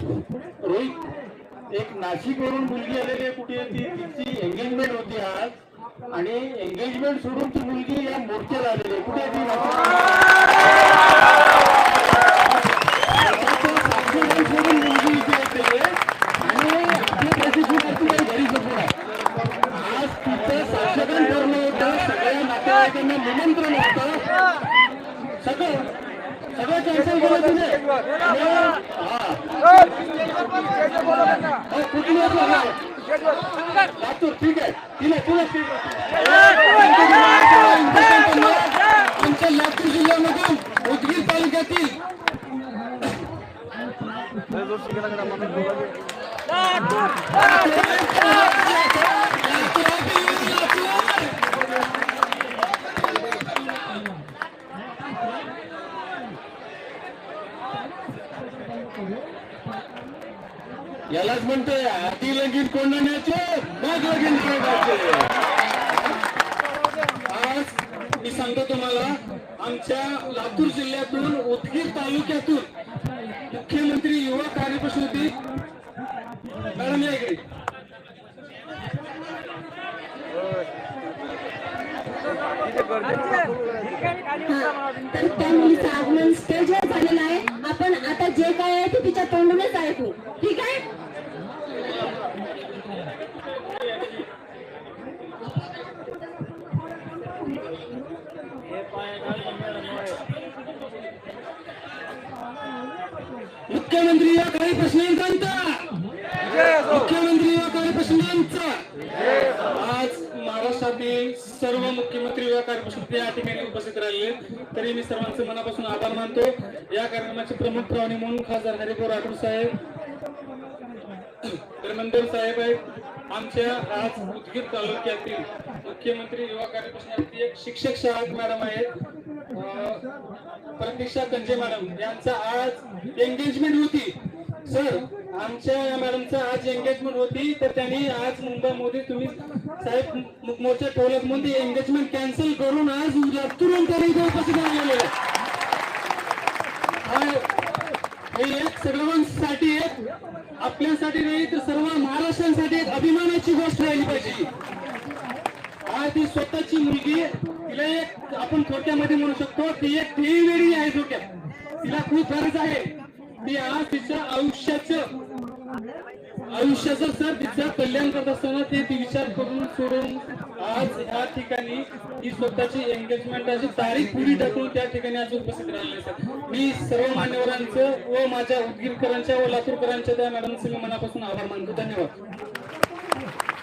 रोहित एक नाशिक वरून मुलगी आलेली आहे कुठे? ती तिची एंगेजमेंट होती आज. आणि एंगेजमेंट सोडून ती मुलगी या मोर्चाला आलेली आहे. कुठे ती सोडून मुलगी इथे येते आणि आपल्या प्रशिक्षणार्थी काही घरी झोपून आहे आज तिथं साक्षगण ठरलं होतं सगळ्या नातेवाईकांना निमंत्रण होतं सगळं सगळं कॅन्सल केलं तिने आणि हा हो, कुठून येत लागला? लातूर ठीक आहे तिला तुला आमच्या लातूर जिल्ह्यामधून उदगीर तालुक्यातील यालाच म्हणतोय आधी लगीन कोंडण्याचे मग लगीन आज मी सांगतो तुम्हाला आमच्या लातूर जिल्ह्यातून उदगीर तालुक्यातून मुख्यमंत्री युवा कार्यप्रसुद्धी मॅडम या इकडे. त्या मुलीचं आगमन स्टेजवर झालेलं आहे आपण आता जे काय आहे ते तिच्या तोंडूनच ऐकू ठीक आहे मुख्यमंत्री या काही प्रश्नांचा मुख्यमंत्री या काही प्रश्नांचा आज महाराष्ट्रातील सर्व मुख्यमंत्री या कार्यक्रमासाठी या ठिकाणी उपस्थित राहिले. तरी मी सर्वांचे मनापासून आभार मानतो. या कार्यक्रमाचे प्रमुख पाहुणे म्हणून खासदार हरिभाऊ राठोड साहेब धर्मेंद्र साहेब आहेत. आमच्या आज उदगीर तालुक्यातील मुख्यमंत्री युवा कार्यप्रश्नार्थी एक शिक्षक शाळा मॅडम आहेत. प्रतीक्षा कंजे मॅडम यांचा आज एंगेजमेंट होती. सर आमच्या या मॅडमचा आज एंगेजमेंट होती. तर त्यांनी आज मुंबईमध्ये तुम्ही साहेब मोर्चा टोलक म्हणून एंगेजमेंट कॅन्सल करून आज तुरंत त्यांनी इथे उपस्थित हे एक सर्वांसाठी एक आपल्यासाठी नाही तर सर्व महाराष्ट्रांसाठी एक अभिमानाची गोष्ट राहिली पाहिजे. आज ती स्वतःची मुलगी तिला एक आपण थोडक्यामध्ये म्हणू शकतो ती एक वेळी आहे थोडक्यात. तिला खूप गरज आहे. ती आज तिच्या आयुष्याचं आयुष्याचं सर तिचं कल्याण करत असताना ते ती विचार करून सोडून आज या ठिकाणी ही स्वतःची एंगेजमेंटची तारीख पुढे ढकलून त्या ठिकाणी आज उपस्थित राहिले सर मी सर्व मान्यवरांचं व माझ्या उदगीरकरांच्या व लातूरकरांच्या त्या मॅडमचे मी मनापासून आभार मानतो. धन्यवाद.